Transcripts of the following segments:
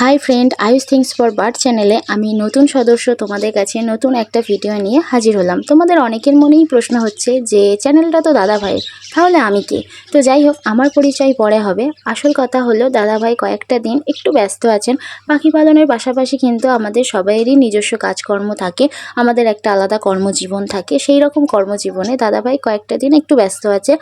Hi friend Ayush things for bird চ্যানেলে আমি নতুন সদস্য তোমাদের কাছে নতুন একটা ভিডিও নিয়ে হাজির হলাম। তোমাদের অনেকের মনেই প্রশ্ন হচ্ছে যে চ্যানেলটা তো দাদা ভাইয়ের, তাহলে আমি কে? তো যাই হোক, আমার পরিচয় পরে হবে। আসল কথা হলো, দাদা ভাই কয়েকটা দিন একটু ব্যস্ত আছেন। পাখি পালনের পাশাপাশি কিন্তু আমাদের সবাইয়েরই নিজস্ব কাজকর্ম থাকে, আমাদের একটা আলাদা কর্মজীবন থাকে। সেই রকম কর্মজীবনে দাদা ভাই কয়েকটা দিন একটু ব্যস্ত আছে।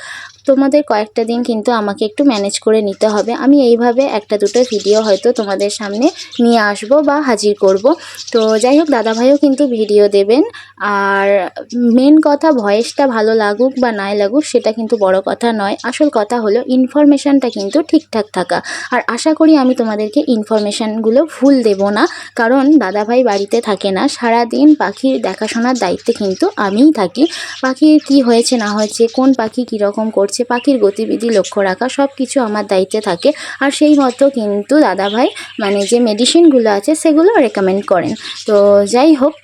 তোমাদের কয়েকটা দিন কিন্তু আমাকে একটু ম্যানেজ করে নিতে হবে। আমি এইভাবে একটা দুটো ভিডিও হয়তো তোমাদের সামনে নিয়ে আসব বা হাজির করব। তো যাই হোক, দাদাভাইও কিন্তু ভিডিও দেবেন। আর মেন কথা, ভয়েসটা ভালো লাগুক বা নাই লাগুক, সেটা কিন্তু বড় কথা নয়। আসল কথা হলো ইনফরমেশানটা কিন্তু ঠিকঠাক থাকা। আর আশা করি আমি তোমাদেরকে ইনফরমেশানগুলো ভুল দেব না। কারণ দাদাভাই বাড়িতে থাকে না। সারা দিন পাখির দেখাশোনার দায়িত্বে কিন্তু আমিই থাকি। পাখির কি হয়েছে, না হয়েছে, কোন পাখি কীরকম করছে, পাখির গতিবিধি লক্ষ্য রাখা সব কিছু আমার দায়িত্বে থাকে। আর সেই মতো কিন্তু দাদাভাই মানে যে মেডিসিনগুলো আছে, সেগুলো রেকমেন্ড করেন। তো যাই হোক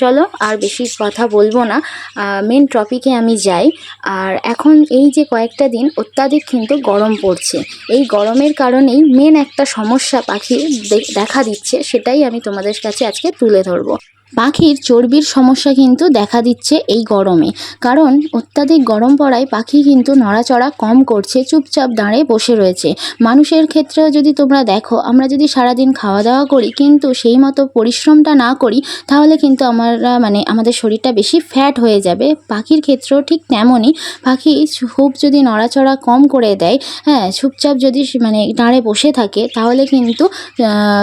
চলো আর বেশি কথা বলব না। মেন টপিকে আমি যাই। আর এখন এই যে কয়েকটা দিন অত্যাধিক কিন্তু গরম পড়ছে। এই গরমের কারণেই মেন একটা সমস্যা পাখি দেখা দিচ্ছে, সেটাই আমি তোমাদের কাছে আজকে তুলে ধরবো। পাখির চর্বির সমস্যা কিন্তু দেখা দিচ্ছে এই গরমে। কারণ অত্যাধিক গরম পড়ায় পাখি কিন্তু নড়াচড়া কম করছে, চুপচাপ দাঁড়িয়ে বসে রয়েছে। মানুষের ক্ষেত্রেও যদি তোমরা দেখো, আমরা যদি সারাদিন খাওয়া দাওয়া করি কিন্তু সেই মতো পরিশ্রমটা না করি, তাহলে কিন্তু আমরা মানে আমাদের শরীরটা বেশি ফ্যাট হয়ে যাবে। পাখির ক্ষেত্রেও ঠিক তেমনই। পাখি খুব যদি নড়াচড়া কম করে দেয় হ্যাঁ চুপচাপ যদি মানে দাঁড়ে বসে থাকে, তাহলে কিন্তু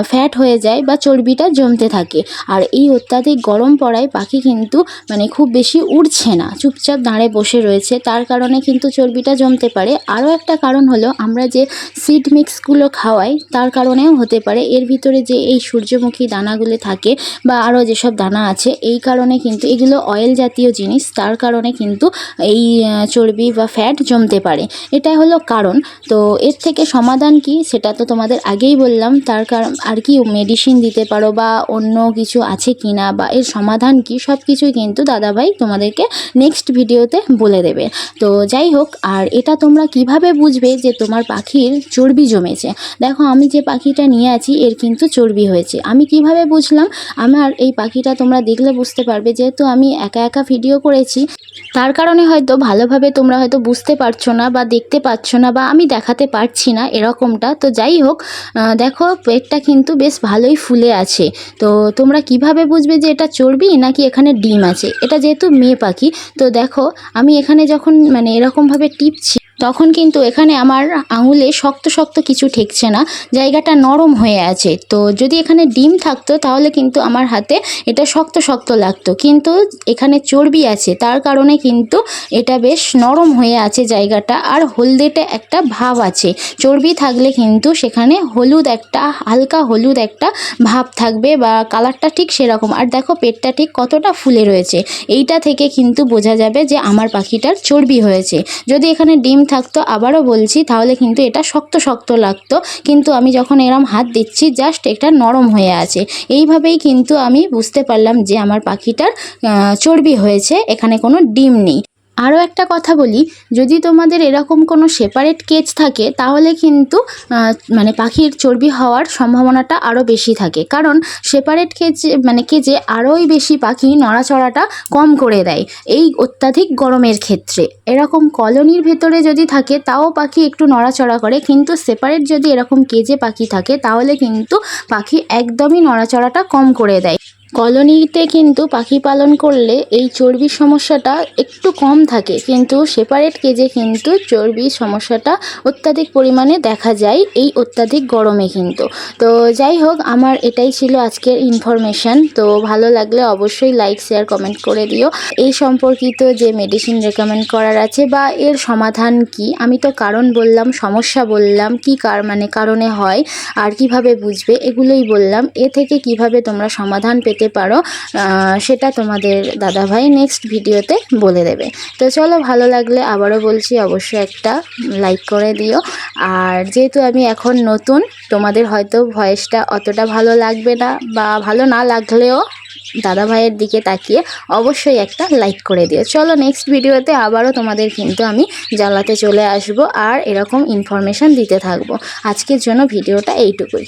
ফ্যাট হয়ে যায় বা চর্বিটা জমতে থাকে। আর এই অত্যাধিক গরম পড়ায় পাখি কিন্তু মানে খুব বেশি উড়ছে না। চুপচাপ দাঁড়ে বসে রয়েছে। তার কারণে কিন্তু চর্বিটা জমতে পারে। আরও একটা কারণ হলো, আমরা যে সিড মিক্সগুলো খাওয়াই, তার কারণেও হতে পারে। এর ভিতরে যে এই সূর্যমুখী দানাগুলো থাকে বা আরও যেসব দানা আছে, এই কারণে কিন্তু, এগুলো অয়েল জাতীয় জিনিস, তার কারণে কিন্তু এই চর্বি বা ফ্যাট জমতে পারে। এটা হলো কারণ। তো এর থেকে সমাধান কি? সেটা তো তোমাদের আগেই বললাম। তার কারণ আর কি মেডিসিন দিতে পারো বা অন্য কিছু আছে কি না বা এর সমাধান কি সব কিছুই কিন্তু দাদাভাই তোমাদেরকে নেক্সট ভিডিওতে বলে দেবে। তো যাই হোক, আর এটা তোমরা কীভাবে বুঝবে যে তোমার পাখির চর্বি জমেছে? দেখো, আমি যে পাখিটা নিয়ে আছি, এর কিন্তু চর্বি হয়েছে। আমি কীভাবে বুঝলাম? আমার এই পাখিটা তোমরা দেখলে বুঝতে পারবে, যেহেতু আমি একা একা ভিডিও করেছি, তার কারণে হয়তো ভালোভাবে তোমরা হয়তো বুঝতে পারছ না বা দেখতে পাচ্ছ না বা আমি দেখাতে পারছি না এরকমটা। তো যাই হোক দেখো, পেটটা কিন্তু বেশ ভালোই ফুলে আছে। তো তোমরা কীভাবে বুঝবে যে এটা চর্বি নাকি এখানে ডিম আছে? এটা যেহেতু মেয়ে পাখি, তো দেখো আমি এখানে যখন মানে এরকমভাবে টিপছি তখন কিন্তু এখানে আমার আঙুলে শক্ত শক্ত কিছু ঠেকছে না, জায়গাটা নরম হয়ে আছে। তো যদি এখানে ডিম থাকতো, তাহলে কিন্তু আমার হাতে এটা শক্ত শক্ত লাগতো। কিন্তু এখানে চর্বি আছে, তার কারণে কিন্তু এটা বেশ নরম হয়ে আছে জায়গাটা, আর হলদেটে একটা ভাব আছে। চর্বি থাকলে কিন্তু সেখানে হলুদ একটা, হালকা হলুদ একটা ভাব থাকবে বা কালারটা ঠিক সেরকম। আর দেখো, পেটটা ঠিক কতটা ফুলে রয়েছে। এইটা থেকে কিন্তু বোঝা যাবে যে আমার পাখিটার চর্বি হয়েছে। যদি এখানে ডিম থাকতো, আবারও বলছি, তাহলে কিন্তু এটা শক্ত শক্ত লাগতো। কিন্তু আমি যখন এরম হাত দিচ্ছি জাস্ট এটা নরম হয়ে আছে। এইভাবেই কিন্তু আমি বুঝতে পারলাম যে আমার পাখিটার চর্বি হয়েছে, এখানে কোনো ডিম নেই। আরও একটা কথা বলি, যদি তোমাদের এরকম কোনো সেপারেট কেজ থাকে, তাহলে কিন্তু মানে পাখির চর্বি হওয়ার সম্ভাবনাটা আরও বেশি থাকে। কারণ সেপারেট কেজ মানে কেজে আরোই বেশি পাখি নড়াচড়াটা কম করে দেয়, এই অত্যাধিক গরমের ক্ষেত্রে। এরকম কলোনির ভেতরে যদি থাকে, তাও পাখি একটু নড়াচড়া করে, কিন্তু সেপারেট যদি এরকম কেজে পাখি থাকে, তাহলে কিন্তু পাখি একদমই নড়াচড়াটা কম করে দেয়। কলোনিতে কিন্তু পাখি পালন করলে এই চর্বির সমস্যাটা একটু কম থাকে। কিন্তু সেপারেট কেজে কিন্তু চর্বির সমস্যাটা অত্যাধিক পরিমাণে দেখা যায়, এই অত্যাধিক গরমে কিন্তু। তো যাই হোক, আমার এটাই ছিল আজকের ইনফরমেশান তো ভালো লাগলে অবশ্যই লাইক শেয়ার কমেন্ট করে দিও। এই সম্পর্কিত যে মেডিসিন রেকমেন্ড করার আছে বা এর সমাধান কি, আমি তো কারণ বললাম, সমস্যা বললাম, কি কার মানে কারণে হয়, আর কীভাবে বুঝবে, এগুলোই বললাম। এ থেকে কীভাবে তোমরা সমাধান পেতে পারো। সেটা তোমাদের দাদাভাই নেক্সট ভিডিওতে বলে দেবে। তো চলো ভালো লাগলে আবারও বলছি, অবশ্যই একটা লাইক করে দিও। আর যেহেতু আমি এখন নতুন, তোমাদের হয়তো ভয়েসটা অতটা ভালো লাগবে না বা ভালো না লাগলেও দাদা ভাইয়ের দিকে তাকিয়ে অবশ্যই একটা লাইক করে দিও। চলো নেক্সট ভিডিওতে আবারও তোমাদের কিন্তু আমি জ্বালাতে চলে আসব আর এরকম ইনফরমেশান দিতে থাকব। আজকের জন্য ভিডিওটা এইটুকুই।